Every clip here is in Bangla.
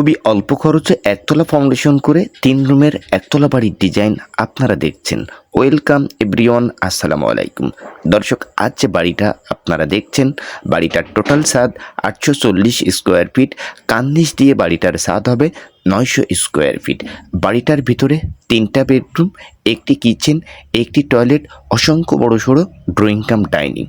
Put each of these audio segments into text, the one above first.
খুবই অল্প খরচে একতলা ফাউন্ডেশন করে তিন রুমের একতলা বাড়ির ডিজাইন আপনারা দেখছেন। ওয়েলকাম এভরিওয়ান, আসসালামু আলাইকুম। দর্শক, আজ যে বাড়িটা আপনারা দেখছেন, বাড়িটার টোটাল স্বাদ আটশো চল্লিশ স্কোয়ার ফিট। কান্নিস দিয়ে বাড়িটার স্বাদ হবে নয়শো স্কোয়ার ফিট। বাড়িটার ভিতরে তিনটা বেডরুম, একটি কিচেন, একটি টয়লেট, অসংখ্য বড় সড়ো ড্রয়িং কাম, ডাইনিং।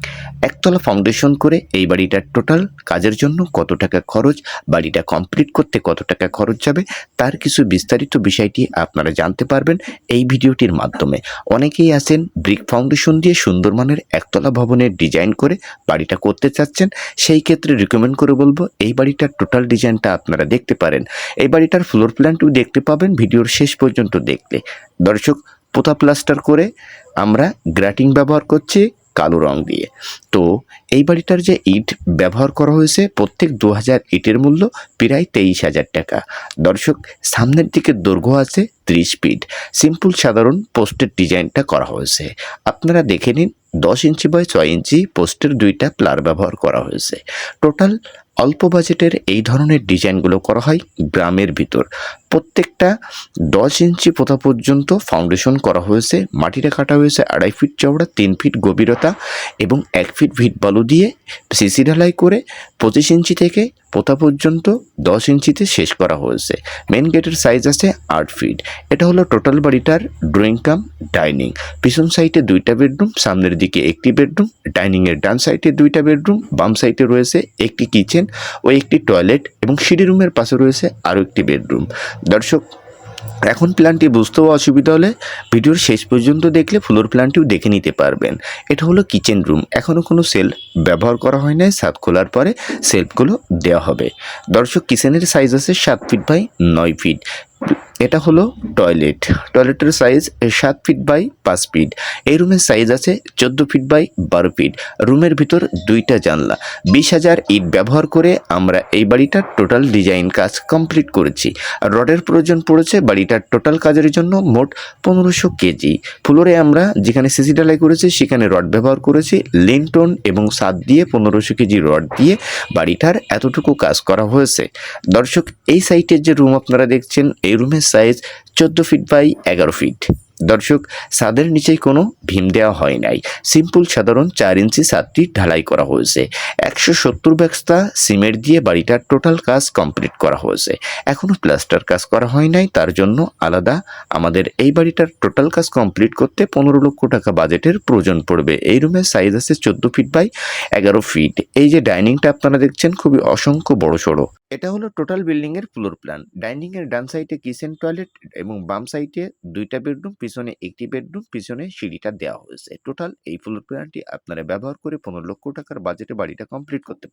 একতলা ফাউন্ডেশন করে এই বাড়িটার টোটাল কাজের জন্য কত টাকা খরচ, বাড়িটা কমপ্লিট করতে কত টাকা খরচ যাবে, তার কিছু বিস্তারিত বিষয়টি আপনারা জানতে পারবেন এই ভিডিওটির মাধ্যমে। অনেকেই আছেন ব্রিক ফাউন্ডেশন দিয়ে সুন্দরমানের একতলা ভবনের ডিজাইন করে বাড়িটা করতে চাচ্ছেন। সেই ক্ষেত্রে রিকমেন্ড করে বলব, এই বাড়িটার টোটাল ডিজাইনটা আপনারা দেখতে পারেন। এই বাড়িটার ফ্লোর প্ল্যানটিও দেখতে পাবেন, ভিডিওর শেষ পর্যন্ত দেখলে। দর্শক, পোতা প্লাস্টার করে আমরা গ্রাটিং ব্যবহার করছি। কালো রং দিয়ে। তো এই বাড়িটার যে ইট ব্যবহার করা হয়েছে প্রত্যেক দু হাজার ইটের মূল্য প্রায় তেইশ হাজার টাকা। দর্শক, সামনের দিকে দৈর্ঘ্য আছে ত্রিশ ফিট। সিম্পল সাধারণ পোস্টের ডিজাইনটা করা হয়েছে। আপনারা দেখে নিন, দশ ইঞ্চি বাই ছয় ইঞ্চি পোস্টের দুইটা প্লার ব্যবহার করা হয়েছে। টোটাল অল্প বাজেটের এই ধরনের ডিজাইনগুলো করা হয় গ্রামের ভিতর। প্রত্যেকটা দশ ইঞ্চি পোতা পর্যন্ত ফাউন্ডেশন করা হয়েছে, মাটিটা কাটা হয়েছে আড়াই ফিট চওড়া, তিন ফিট গভীরতা এবং এক ফিট ভিট বালু দিয়ে সিসি ঢালাই করে পঁচিশ ইঞ্চি থেকে পোতা পর্যন্ত দশ ইঞ্চিতে শেষ করা হয়েছে। মেন গেটের সাইজ আছে আট ফিট এটা হলো টোটাল বাড়িটার ড্রয়িং কাম ডাইনিং পিছন সাইডে দুইটা বেডরুম সামনের দিকে একটি বেডরুম ডাইনিংয়ের ডান সাইডে দুইটা বেডরুম বাম সাইডে রয়েছে একটি কিচেন ও একটি টয়লেট এবং সিঁড়ি রুমের পাশে রয়েছে আরও একটি বেডরুম। দর্শক, এখন প্ল্যানটি বুঝতেও অসুবিধা হলে ভিডিওর শেষ পর্যন্ত দেখলে ফ্লোর প্ল্যানটিও দেখে নিতে পারবেন। এটা হলো কিচেন রুম এখনও কোনো সেলফ ব্যবহার করা হয় নাই। সাত খোলার পরে সেলফগুলো দেওয়া হবে। দর্শক কিচেনের সাইজ আছে সাত ফিট বাই নয় ফিট এটা হলো টয়লেট। টয়লেটের সাইজ সাত ফিট বাই পাঁচ ফিট এই রুমের সাইজ আছে চোদ্দ ফিট বাই বারো ফিট রুমের ভিতর দুইটা জানলা। বিশ হাজার ইট ব্যবহার করে আমরা এই বাড়িটার টোটাল ডিজাইন কাজ কমপ্লিট করেছি। রডের প্রয়োজন পড়েছে বাড়িটার টোটাল কাজের জন্য মোট পনেরোশো কেজি। ফ্লোরে আমরা যেখানে সিসি ঢালাই করেছি সেখানে রড ব্যবহার করেছি। লিনটন এবং সাত দিয়ে পনেরোশো কেজি রড দিয়ে বাড়িটার এতটুকু কাজ করা হয়েছে। দর্শক, এই সাইটের যে রুম আপনারা দেখছেন, এই রুমের সাইজ চোদ্দ ফিট বাই এগারো ফিট দর্শক, ছাদের নিচেই কোনো ভীম দেওয়া হয় নাই। সিম্পল সাধারণ চার ইঞ্চি ছাদটি ঢালাই করা হয়েছে। একশো সত্তর ব্যবস্থা সিমেন্ট দিয়ে বাড়িটার টোটাল কাজ কমপ্লিট করা হয়েছে। এখনও প্লাস্টার কাজ করা হয় নাই, তার জন্য আলাদা আমাদের এই বাড়িটার টোটাল কাজ কমপ্লিট করতে পনেরো লক্ষ টাকা বাজেটের প্রয়োজন পড়বে। এই রুমের সাইজ আছে চোদ্দ ফিট বাই এগারো ফিট এই যে ডাইনিংটা আপনারা দেখছেন, খুবই অসংখ্য বড় সড়ো এটা হলো টোটাল বিল্ডিং এর ফ্লোর প্ল্যান ডাইনিং এর ডান সাইডে কিচেন টয়লেট এবং বাম সাইডে দুইটা বেডরুম পিছনে একটি বেডরুম পিছনে সিঁড়িটা দেওয়া হয়েছে। টোটাল এই ফ্লোর প্ল্যানটি আপনারা ব্যবহার করে পনেরো লক্ষ টাকার বাজেটে বাড়িটা কমপ্লিট করতে পারেন